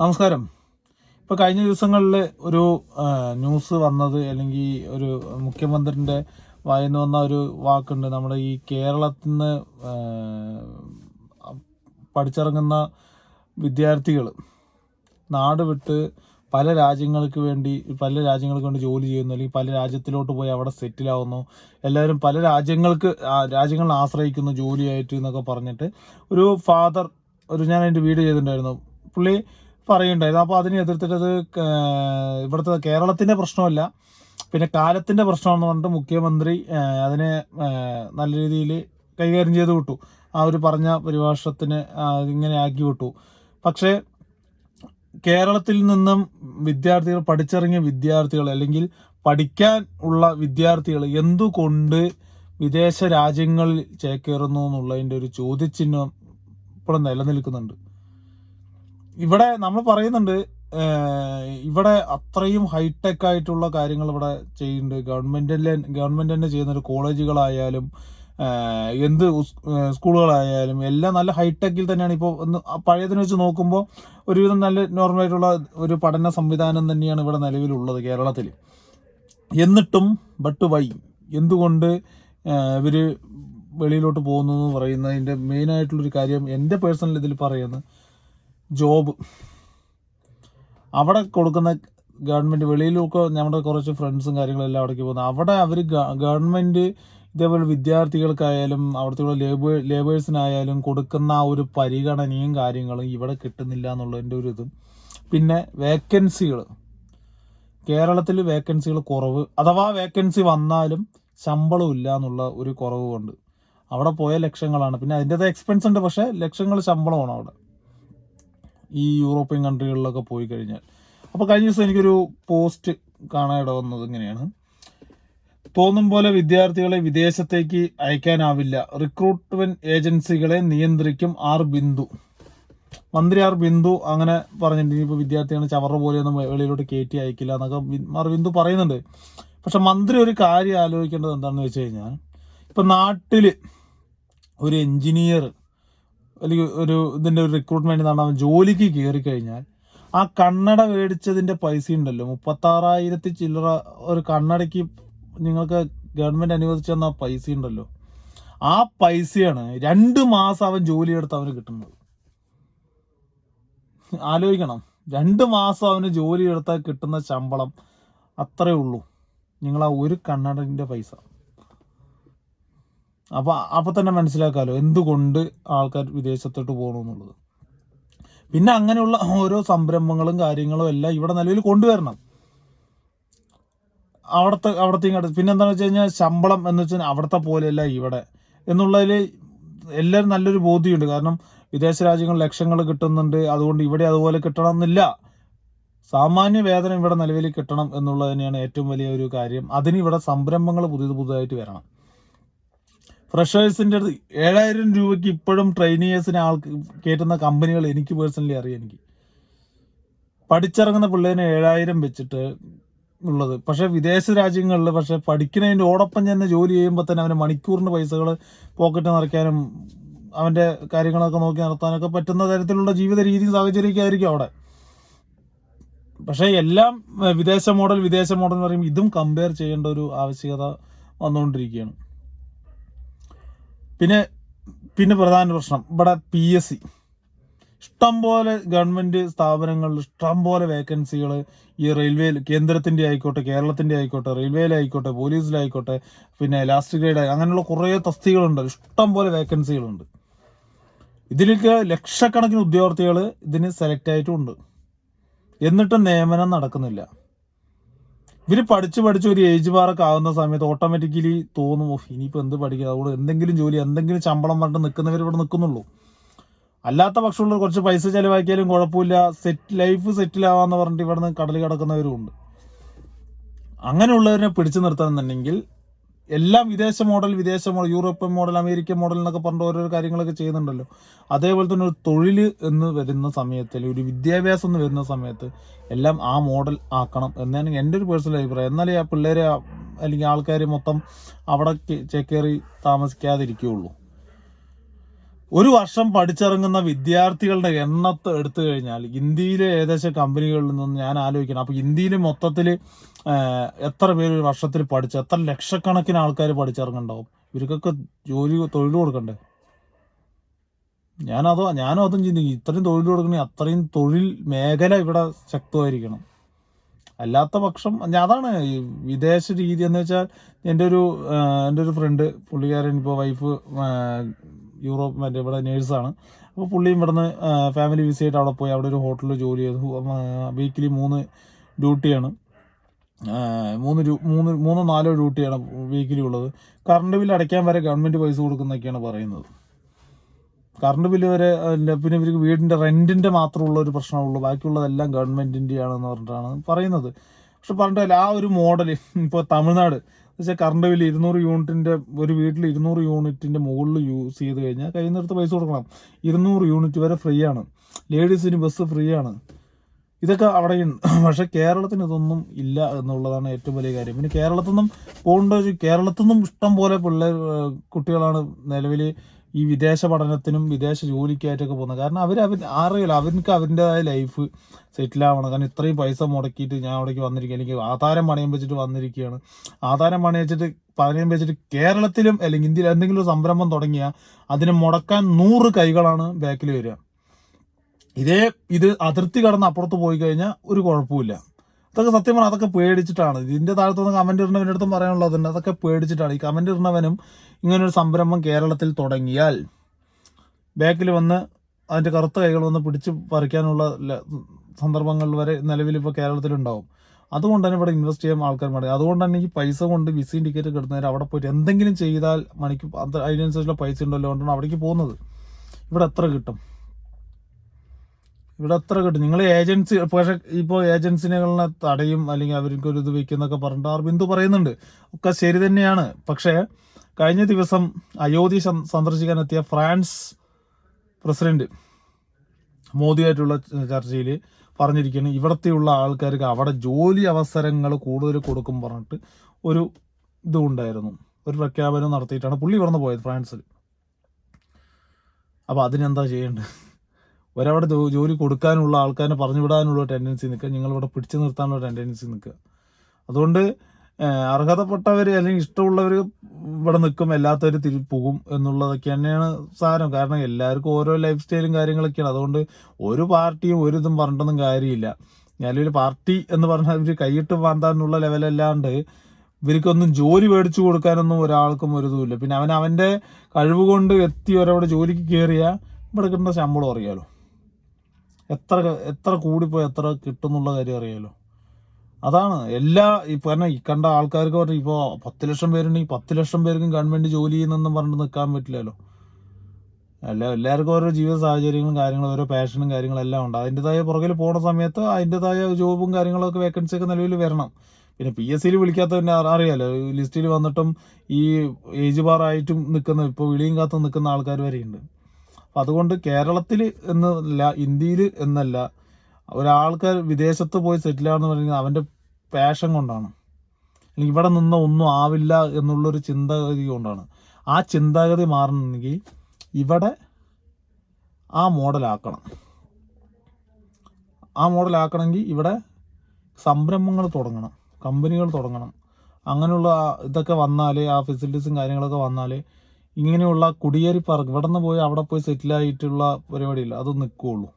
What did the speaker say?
നമസ്കാരം. ഇപ്പോൾ കഴിഞ്ഞ ദിവസങ്ങളിൽ ഒരു ന്യൂസ് വന്നത് അല്ലെങ്കിൽ ഒരു മുഖ്യമന്ത്രിന്റെ വായിന്ന് വന്ന ഒരു വാക്കുണ്ട്. നമ്മുടെ ഈ കേരളത്തിൽ നിന്ന് പഠിച്ചിറങ്ങുന്ന വിദ്യാർത്ഥികൾ നാട് വിട്ട് പല രാജ്യങ്ങൾക്ക് വേണ്ടി പല രാജ്യങ്ങൾക്ക് വേണ്ടി ജോലി ചെയ്യുന്നു. അല്ലെങ്കിൽ പല രാജ്യത്തിലോട്ട് പോയി അവിടെ സെറ്റിൽ ആവുന്നു എല്ലാവരും പല രാജ്യങ്ങൾക്ക് രാജ്യങ്ങളെ ആശ്രയിക്കുന്നു ജോലിയായിട്ട് എന്നൊക്കെ പറഞ്ഞിട്ട് ഒരു ഫാദർ ഒരു ഞാൻ അതിന്റെ വീഡിയോ ചെയ്തിട്ടുണ്ടായിരുന്നു. പുള്ളി പറയുണ്ടായിരുന്നു അപ്പോൾ അതിനെ എതിർത്തിട്ടത് ഇവിടുത്തെ കേരളത്തിന്റെ പ്രശ്നമല്ല പിന്നെ കാലത്തിന്റെ പ്രശ്നമാണെന്ന് പറഞ്ഞിട്ട് മുഖ്യമന്ത്രി അതിനെ നല്ല രീതിയിൽ കൈകാര്യം ചെയ്ത് വിട്ടു. ആ ഒരു പറഞ്ഞ പരിഭാഷത്തിന് ഇങ്ങനെ ആക്കി വിട്ടു. പക്ഷേ കേരളത്തിൽ നിന്നും വിദ്യാർത്ഥികൾ പഠിച്ചിറങ്ങിയ വിദ്യാർത്ഥികൾ അല്ലെങ്കിൽ പഠിക്കാൻ ഉള്ള വിദ്യാർത്ഥികൾ എന്തുകൊണ്ട് വിദേശ രാജ്യങ്ങളിൽ ചേക്കേറുന്നു എന്നുള്ളതിന്റെ ഒരു ചോദ്യചിഹ്നം ഇപ്പോഴും നിലനിൽക്കുന്നുണ്ട്? ഇവിടെ നമ്മൾ പറയുന്നുണ്ട് ഇവിടെ അത്രയും ഹൈടെക് ആയിട്ടുള്ള കാര്യങ്ങൾ ഇവിടെ ചെയ്യുന്നുണ്ട്. ഗവൺമെന്റിലെ ഗവൺമെന്റ് തന്നെ ചെയ്യുന്ന ഒരു കോളേജുകളായാലും എന്ത് സ്കൂളുകളായാലും എല്ലാം നല്ല ഹൈടെക്കിൽ തന്നെയാണ്. ഇപ്പോൾ ഒന്ന് പഴയതിനെ വെച്ച് നോക്കുമ്പോൾ ഒരുവിധം നല്ല നോർമൽ ആയിട്ടുള്ള ഒരു പഠന സംവിധാനം തന്നെയാണ് ഇവിടെ നിലവിലുള്ളത് കേരളത്തിൽ. എന്നിട്ടും ബട്ട് വൈ എന്തുകൊണ്ട് ഇവർ വെളിയിലോട്ട് പോകുന്നു എന്ന് പറയുന്നതിന്റെ മെയിൻ ആയിട്ടുള്ളൊരു കാര്യം എന്റെ പേഴ്സണൽ ഇതിൽ പറയുന്നത് ജോബ്. അവിടെ കൊടുക്കുന്ന ഗവൺമെന്റ് വെളിയിലൊക്കെ നമ്മുടെ കുറച്ച് ഫ്രണ്ട്സും കാര്യങ്ങളെല്ലാം അവിടേക്ക് പോകുന്നത് അവിടെ അവർ ഗവൺമെന്റ് ഇതേപോലെ വിദ്യാർത്ഥികൾക്കായാലും അവിടുത്തെ ലേബേ ലേബേഴ്സിനായാലും കൊടുക്കുന്ന ആ ഒരു പരിഗണനയും കാര്യങ്ങളും ഇവിടെ കിട്ടുന്നില്ല എന്നുള്ളതിന്റെ ഒരു ഇതും. പിന്നെ വേക്കൻസികൾ കേരളത്തിൽ വേക്കൻസികൾ കുറവ്. അഥവാ വേക്കൻസി വന്നാലും ശമ്പളം ഇല്ല എന്നുള്ള ഒരു കുറവ് കൊണ്ട് അവിടെ പോയ ലക്ഷങ്ങളാണ്. പിന്നെ അതിന്റെത് എക്സ്പെൻസ് ഉണ്ട് പക്ഷേ ലക്ഷങ്ങൾ ശമ്പളമാണ് അവിടെ. ഈ യൂറോപ്യൻ കൺട്രികളിലൊക്കെ പോയി കഴിഞ്ഞാൽ. അപ്പോൾ കഴിഞ്ഞ ദിവസം എനിക്കൊരു പോസ്റ്റ് കാണാനിട വന്നത് ഇങ്ങനെയാണ്. തോന്നും പോലെ വിദ്യാർത്ഥികളെ വിദേശത്തേക്ക് അയക്കാനാവില്ല. റിക്രൂട്ട്മെന്റ് ഏജൻസികളെ നിയന്ത്രിക്കും ആർ ബിന്ദു. മന്ത്രി ആർ ബിന്ദു അങ്ങനെ പറഞ്ഞിട്ടുണ്ട്. ഇനിയിപ്പോൾ വിദ്യാർത്ഥികളെ ചവറ പോലെയൊന്നും വെളിയിലോട്ട് കയറ്റി അയക്കില്ല എന്നൊക്കെ ആർ ബിന്ദു പറയുന്നുണ്ട്. പക്ഷെ മന്ത്രി ഒരു കാര്യം ആലോചിക്കേണ്ടത് എന്താണെന്ന് വെച്ച് കഴിഞ്ഞാൽ ഇപ്പം നാട്ടിൽ ഒരു എഞ്ചിനീയർ അല്ലെങ്കിൽ ഒരു ഇതിന്റെ ഒരു റിക്രൂട്ട്മെന്റ് നടന്ന ജോലിക്ക് കയറി കഴിഞ്ഞാൽ ആ കണ്ണട മേടിച്ചതിന്റെ പൈസ ഉണ്ടല്ലോ. മുപ്പത്താറായിരത്തി ചില്ലറ ഒരു കണ്ണടയ്ക്ക് നിങ്ങൾക്ക് ഗവൺമെന്റ് അനുവദിച്ചു തന്ന പൈസ ഉണ്ടല്ലോ. ആ പൈസയാണ് രണ്ട് മാസം അവൻ ജോലി എടുത്ത് അവന് കിട്ടുന്നത്. ആലോചിക്കണം. രണ്ട് മാസം അവന് ജോലി എടുത്താൽ കിട്ടുന്ന ശമ്പളം അത്രേ ഉള്ളൂ. നിങ്ങൾ ആ ഒരു കണ്ണടന്റെ പൈസ. അപ്പൊ അപ്പോൾ തന്നെ മനസ്സിലാക്കാലോ എന്തുകൊണ്ട് ആൾക്കാർ വിദേശത്തോട്ട് പോകണമെന്നുള്ളത് പിന്നെ അങ്ങനെയുള്ള ഓരോ സംരംഭങ്ങളും കാര്യങ്ങളും എല്ലാം ഇവിടെ നിലവിൽ കൊണ്ടുവരണം. അവിടുത്തെ അവിടുത്തെ ഇങ്ങോട്ട് പിന്നെ എന്താണെന്ന് വെച്ച് കഴിഞ്ഞാൽ ശമ്പളം എന്ന് വെച്ചാൽ അവിടുത്തെ പോലെയല്ല ഇവിടെ. എന്നുള്ളതിൽ എല്ലാവരും നല്ലൊരു ബോധ്യമുണ്ട്. കാരണം വിദേശ രാജ്യങ്ങൾ ലക്ഷങ്ങൾ കിട്ടുന്നുണ്ട്. അതുകൊണ്ട് ഇവിടെ അതുപോലെ കിട്ടണം എന്നില്ല സാമാന്യ വേതനം ഇവിടെ നിലവിൽ കിട്ടണം എന്നുള്ളത് തന്നെയാണ് ഏറ്റവും വലിയ ഒരു കാര്യം. അതിന് ഇവിടെ സംരംഭങ്ങൾ പുതിയത് പുതുതായിട്ട് വരണം. ഫ്രഷേഴ്സിന്റെ അടുത്ത് ഏഴായിരം രൂപയ്ക്ക് ഇപ്പോഴും ട്രെയിനിയേഴ്സിനെ ആൾക്ക് കയറ്റുന്ന കമ്പനികൾ എനിക്ക് പേഴ്സണലി അറിയാം എനിക്ക്. പഠിച്ചിറങ്ങുന്ന പിള്ളേനെ ഏഴായിരം വെച്ചിട്ട് ഉള്ളത്. പക്ഷെ വിദേശ രാജ്യങ്ങളിൽ പക്ഷെ പഠിക്കുന്നതിന്റെ ഓടൊപ്പം തന്നെ ജോലി ചെയ്യുമ്പോൾ തന്നെ അവന് മണിക്കൂറിന്റെ പൈസകൾ പോക്കറ്റ് നിറയ്ക്കാനും അവന്റെ കാര്യങ്ങളൊക്കെ നോക്കി നടത്താനൊക്കെ പറ്റുന്ന തരത്തിലുള്ള ജീവിത രീതി സാഹചര്യമൊക്കെ ആയിരിക്കും അവിടെ. പക്ഷേ എല്ലാം വിദേശ മോഡൽ വിദേശ മോഡൽ എന്ന് പറയുമ്പോൾ ഇതും കമ്പയർ ചെയ്യേണ്ട ഒരു ആവശ്യകത വന്നുകൊണ്ടിരിക്കുകയാണ്. പിന്നെ പിന്നെ പ്രധാന പ്രശ്നം. ഇവിടെ പി എസ് സി ഇഷ്ടംപോലെ ഗവൺമെന്റ് സ്ഥാപനങ്ങളിൽ ഇഷ്ടംപോലെ വേക്കൻസികൾ ഈ റെയിൽവേയിൽ കേന്ദ്രത്തിന്റെ ആയിക്കോട്ടെ കേരളത്തിന്റെ ആയിക്കോട്ടെ റെയിൽവേയിലായിക്കോട്ടെ പോലീസിലായിക്കോട്ടെ പിന്നെ ലാസ്റ്റ് ഗ്രേഡ് അങ്ങനെയുള്ള കുറേ തസ്തികളുണ്ട് ഇഷ്ടംപോലെ വേക്കൻസികളുണ്ട് ഇതിലേക്ക് ലക്ഷക്കണക്കിന് ഉദ്യോഗാർത്ഥികൾ ഇതിന് സെലക്ട് ആയിട്ടുണ്ട്. എന്നിട്ടും നിയമനം നടക്കുന്നില്ല. ഇവർ പഠിച്ച് പഠിച്ച് ഒരു ഏജ് ബാറൊക്കെ ആകുന്ന സമയത്ത് ഓട്ടോമാറ്റിക്കലി തോന്നും "ഓ, ഇനിയിപ്പോ എന്ത് പഠിക്കുക അതുകൊണ്ട് എന്തെങ്കിലും ജോലി എന്തെങ്കിലും ശമ്പളം പറഞ്ഞിട്ട് നിൽക്കുന്നവർ ഇവിടെ നിൽക്കുന്നുള്ളൂ. അല്ലാത്ത പക്ഷമുള്ള കുറച്ച് പൈസ ചെലവാക്കിയാലും കുഴപ്പമില്ല. സെറ്റ് ലൈഫ് സെറ്റിൽ ആവാന്ന് പറഞ്ഞിട്ട് ഇവിടെ നിന്ന് കടലിൽ കിടക്കുന്നവരും ഉണ്ട്. അങ്ങനെയുള്ളവരെ പിടിച്ചു നിർത്തണമെന്നുണ്ടെങ്കിൽ എല്ലാം വിദേശ മോഡൽ വിദേശ model European model American model എന്നൊക്കെ പറഞ്ഞിട്ട് ഓരോ കാര്യങ്ങളൊക്കെ ചെയ്യുന്നുണ്ടല്ലോ. അതേപോലെ തന്നെ ഒരു തൊഴിൽ എന്ന് വരുന്ന സമയത്ത് ഒരു വിദ്യാഭ്യാസം എന്ന് വരുന്ന സമയത്ത് എല്ലാം ആ മോഡൽ ആക്കണം എന്നാണ് എന്റെ ഒരു പേഴ്സണൽ അഭിപ്രായം. എന്നാലേ ആ പിള്ളേരെ അല്ലെങ്കിൽ ആൾക്കാർ മൊത്തം അവിടെ ചേക്കേറി താമസിക്കാതിരിക്കുകയുള്ളൂ. ഒരു വർഷം പഠിച്ചിറങ്ങുന്ന വിദ്യാർത്ഥികളുടെ എണ്ണത്ത് എടുത്തു കഴിഞ്ഞാൽ ഇന്ത്യയിലെ ഏകദേശം കമ്പനികളിൽ നിന്ന് ഞാൻ ആലോചിക്കണം. അപ്പൊ ഇന്ത്യയിൽ മൊത്തത്തിൽ എത്ര പേര് ഒരു വർഷത്തിൽ പഠിച്ചു എത്ര ലക്ഷക്കണക്കിന് ആൾക്കാർ പഠിച്ചിറങ്ങുണ്ടാവും ഇവർക്കൊക്കെ ജോലി തൊഴിൽ കൊടുക്കണ്ടേ? ഞാനതോ ഞാനും അതും ചിന്തിക്കും ഇത്രയും തൊഴിൽ കൊടുക്കണേ അത്രയും തൊഴിൽ മേഖല ഇവിടെ ശക്തമായിരിക്കണം. അല്ലാത്ത പക്ഷം അതാണ് വിദേശ രീതി എന്ന് വെച്ചാൽ എന്റെ ഒരു എന്റെ ഒരു ഫ്രണ്ട് പുള്ളിക്കാരൻ ഇപ്പോൾ വൈഫ് യൂറോപ്പ് മറ്റേ ഇവിടെ നേഴ്സാണ്. അപ്പോൾ പുള്ളിയും ഇവിടുന്ന് ഫാമിലി വിസയായിട്ട് അവിടെ പോയി. അവിടെ ഒരു ഹോട്ടലിൽ ജോലി ചെയ്തു. വീക്കിലി മൂന്ന് ഡ്യൂട്ടിയാണ്. മൂന്ന് മൂന്ന് മൂന്നോ നാലോ ഡ്യൂട്ടിയാണ് വീക്കിലി ഉള്ളത്. കറണ്ട് ബില്ല് അടയ്ക്കാൻ വരെ ഗവൺമെന്റ് പൈസ കൊടുക്കുന്നൊക്കെയാണ് പറയുന്നത്. കറണ്ട് ബില്ല് വരെ പിന്നെ ഇവർക്ക് വീടിന്റെ റെന്റിന്റെ മാത്രമുള്ള ഒരു പ്രശ്നമുള്ളൂ. ബാക്കിയുള്ളതെല്ലാം ഗവൺമെന്റിന്റെയാണെന്ന് പറഞ്ഞിട്ടാണ് പറയുന്നത്. പക്ഷെ പറഞ്ഞില്ല ആ ഒരു മോഡൽ ഇപ്പോൾ തമിഴ്നാട്. വെച്ചാൽ കറണ്ട് ബില്ല് ഇരുന്നൂറ് യൂണിറ്റിന്റെ ഒരു വീട്ടിൽ ഇരുന്നൂറ് യൂണിറ്റിന്റെ മുകളിൽ യൂസ് ചെയ്ത് കഴിഞ്ഞാൽ കയ്യിൽ നിന്നെടുത്ത് പൈസ കൊടുക്കണം. ഇരുന്നൂറ് യൂണിറ്റ് വരെ ഫ്രീ ആണ്. ലേഡീസിന് ബസ് ഫ്രീ ആണ്. ഇതൊക്കെ അവിടെ പക്ഷേ കേരളത്തിന് ഇതൊന്നും ഇല്ല എന്നുള്ളതാണ് ഏറ്റവും വലിയ കാര്യം. പിന്നെ കേരളത്തിൽ നിന്നും പോകേണ്ട കേരളത്തിൽ നിന്നും ഇഷ്ടം പോലെ പിള്ളേർ കുട്ടികളാണ് നിലവിൽ ഈ വിദേശ പഠനത്തിനും വിദേശ ജോലിക്കായിട്ടൊക്കെ പോകുന്നത്. കാരണം അവർ അവർ അറിയില്ല അവർക്ക് അവരുടേതായ ലൈഫ് സെറ്റിൽ ആവണം. കാരണം ഇത്രയും പൈസ മുടക്കിയിട്ട് ഞാൻ അവിടേക്ക് വന്നിരിക്കുക എനിക്ക് ആധാരം പണയം വെച്ചിട്ട് വന്നിരിക്കുകയാണ്. ആധാരം പണയം വെച്ചിട്ട് പണയം വെച്ചിട്ട് കേരളത്തിലും അല്ലെങ്കിൽ ഇന്ത്യയിൽ എന്തെങ്കിലും സംരംഭം തുടങ്ങിയാൽ അതിന് മുടക്കാൻ നൂറ് കൈകളാണ് ബാക്കിൽ വരിക. ഇതേ ഇത് അതിർത്തി കടന്ന് അപ്പുറത്ത് പോയി കഴിഞ്ഞാൽ ഒരു കുഴപ്പമില്ല അതൊക്കെ സത്യം പറഞ്ഞാൽ അതൊക്കെ പേടിച്ചിട്ടാണ്. ഇതിന്റെ താഴത്തുനിന്ന് കമന്റ് ഇടുന്നവന്റെ അടുത്തും തന്നെ അതൊക്കെ പേടിച്ചിട്ടാണ്. ഈ കമന്റ് ഇടുന്നവനും ഇങ്ങനൊരു സംരംഭം കേരളത്തിൽ തുടങ്ങിയാൽ ബാക്കിൽ വന്ന് അതിന്റെ കറുത്ത കൈകൾ വന്ന് പിടിച്ച് പറിക്കാനുള്ള സന്ദർഭങ്ങൾ വരെ നിലവിൽ ഇപ്പോൾ കേരളത്തിലുണ്ടാവും. അതുകൊണ്ട് തന്നെ ഇവിടെ ഇൻവെസ്റ്റ് ചെയ്യാൻ ആൾക്കാർ മതി അതുകൊണ്ട് തന്നെ ഈ പൈസ കൊണ്ട് വിസയും ടിക്കറ്റ് കിട്ടുന്നവർ അവിടെ പോയിട്ട് എന്തെങ്കിലും ചെയ്താൽ മണിക്ക് അത് അതിനനുസരിച്ചുള്ള പൈസ ഉണ്ടല്ലോ കൊണ്ടാണ് അവിടേക്ക് പോകുന്നത്. ഇവിടെ എത്ര കിട്ടും? ഇവിടെ അത്ര കിട്ടും. നിങ്ങൾ ഏജൻസി പക്ഷെ ഇപ്പോൾ ഏജൻസികളെ തടയും അല്ലെങ്കിൽ അവർക്ക് ഒരു ഇത് വയ്ക്കുന്നൊക്കെ പറഞ്ഞിട്ട് അർബിന്ദു പറയുന്നുണ്ട്. ഒക്കെ ശരി തന്നെയാണ്. പക്ഷേ കഴിഞ്ഞ ദിവസം അയോധ്യ സന്ദർശിക്കാൻ എത്തിയ ഫ്രാൻസ് പ്രസിഡന്റ് മോദിയായിട്ടുള്ള ചർച്ചയിൽ പറഞ്ഞിരിക്കുന്നു ഇവിടത്തെയുള്ള ആൾക്കാർക്ക് അവിടെ ജോലി അവസരങ്ങൾ കൂടുതൽ കൊടുക്കും പറഞ്ഞിട്ട് ഒരു ഇതും ഉണ്ടായിരുന്നു. ഒരു പ്രഖ്യാപനം നടത്തിയിട്ടാണ് പുള്ളി ഇവിടുന്ന് പോയത് ഫ്രാൻസിൽ അപ്പോൾ അതിനെന്താ ചെയ്യേണ്ടത്? ഒരവിടെ ജോലി കൊടുക്കാനുള്ള ആൾക്കാരെ പറഞ്ഞു വിടാനുള്ള ടെൻഡൻസി നിൽക്കുക. നിങ്ങളിവിടെ പിടിച്ചു നിർത്താനുള്ള ടെൻഡൻസി നിൽക്കുക. അതുകൊണ്ട് അർഹതപ്പെട്ടവർ അല്ലെങ്കിൽ ഇഷ്ടമുള്ളവർ ഇവിടെ നിൽക്കും എല്ലാത്തവർ തിരി പോകും എന്നുള്ളതൊക്കെ തന്നെയാണ് സാരം. കാരണം എല്ലാവർക്കും ഓരോ ലൈഫ് സ്റ്റൈലും കാര്യങ്ങളൊക്കെയാണ്. അതുകൊണ്ട് ഒരു പാർട്ടിയും ഒരു ഇതും പറഞ്ഞിട്ടൊന്നും കാര്യമില്ല. ഞാനൊരു പാർട്ടി എന്ന് പറഞ്ഞാൽ ഇവർ കൈയിട്ട് വാന്താനുള്ള ലെവലല്ലാണ്ട് ഇവർക്കൊന്നും ജോലി മേടിച്ചു കൊടുക്കാനൊന്നും ഒരാൾക്കും ഒരു ഇതുമില്ല. പിന്നെ അവൻ അവന്റെ കഴിവ് കൊണ്ട് എത്തി ഒരവിടെ ജോലിക്ക് കയറിയാൽ ഇവിടെ കിട്ടുന്ന ശമ്പളം അറിയാലോ. എത്ര എത്ര കൂടിപ്പോയി എത്ര കിട്ടും എന്നുള്ള കാര്യം അറിയാലോ. അതാണ് എല്ലാ ഇപ്പൊ തന്നെ ഈ കണ്ട ആൾക്കാർക്ക് പറഞ്ഞു ഇപ്പോൾ പത്ത് ലക്ഷം പേരുണ്ടെങ്കിൽ പത്ത് ലക്ഷം പേർക്കും ഗവൺമെന്റ് ജോലി ചെയ്യുന്നെന്നും പറഞ്ഞിട്ട് നിൽക്കാൻ പറ്റില്ലല്ലോ. എല്ലാ എല്ലാവർക്കും ഓരോ ജീവിത സാഹചര്യങ്ങളും കാര്യങ്ങളും ഓരോ പാഷനും കാര്യങ്ങളും എല്ലാം ഉണ്ട്. അതിന്റെതായ പുറകിൽ പോണ സമയത്ത് അതിന്റെതായ ജോബും കാര്യങ്ങളൊക്കെ വേക്കൻസി ഒക്കെ നിലവിൽ വരണം. പിന്നെ പി എസ് സിയിൽ വിളിക്കാത്തതിന്റെ അറിയാലോ ലിസ്റ്റിൽ വന്നിട്ടും ഈ ഏജ് ബാറായിട്ടും നിൽക്കുന്ന ഇപ്പോൾ വിളിയും കാത്തും നിൽക്കുന്ന ആൾക്കാർ വരെയുണ്ട്. അപ്പം അതുകൊണ്ട് കേരളത്തിൽ എന്നല്ല ഇന്ത്യയിൽ എന്നല്ല ഒരാൾക്കാർ വിദേശത്ത് പോയി സെറ്റിൽ ആണെന്ന് പറയുന്നത് അവന്റെ പാഷൻ കൊണ്ടാണ്. അല്ലെങ്കിൽ ഇവിടെ നിന്ന് ഒന്നും ആവില്ല എന്നുള്ളൊരു ചിന്താഗതി കൊണ്ടാണ്. ആ ചിന്താഗതി മാറണമെങ്കിൽ ഇവിടെ ആ മോഡലാക്കണം. ആ മോഡലാക്കണമെങ്കിൽ ഇവിടെ സംരംഭങ്ങൾ തുടങ്ങണം കമ്പനികൾ തുടങ്ങണം. അങ്ങനെയുള്ള ഇതൊക്കെ വന്നാൽ ആ ഫെസിലിറ്റീസും കാര്യങ്ങളൊക്കെ വന്നാലേ ഇങ്ങനെയുള്ള കുടിയേറി പാർക്ക് ഇവിടെ നിന്ന് പോയി അവിടെ പോയി സെറ്റിലായിട്ടുള്ള പരിപാടിയില്ല. അത് നിൽക്കുകയുള്ളൂ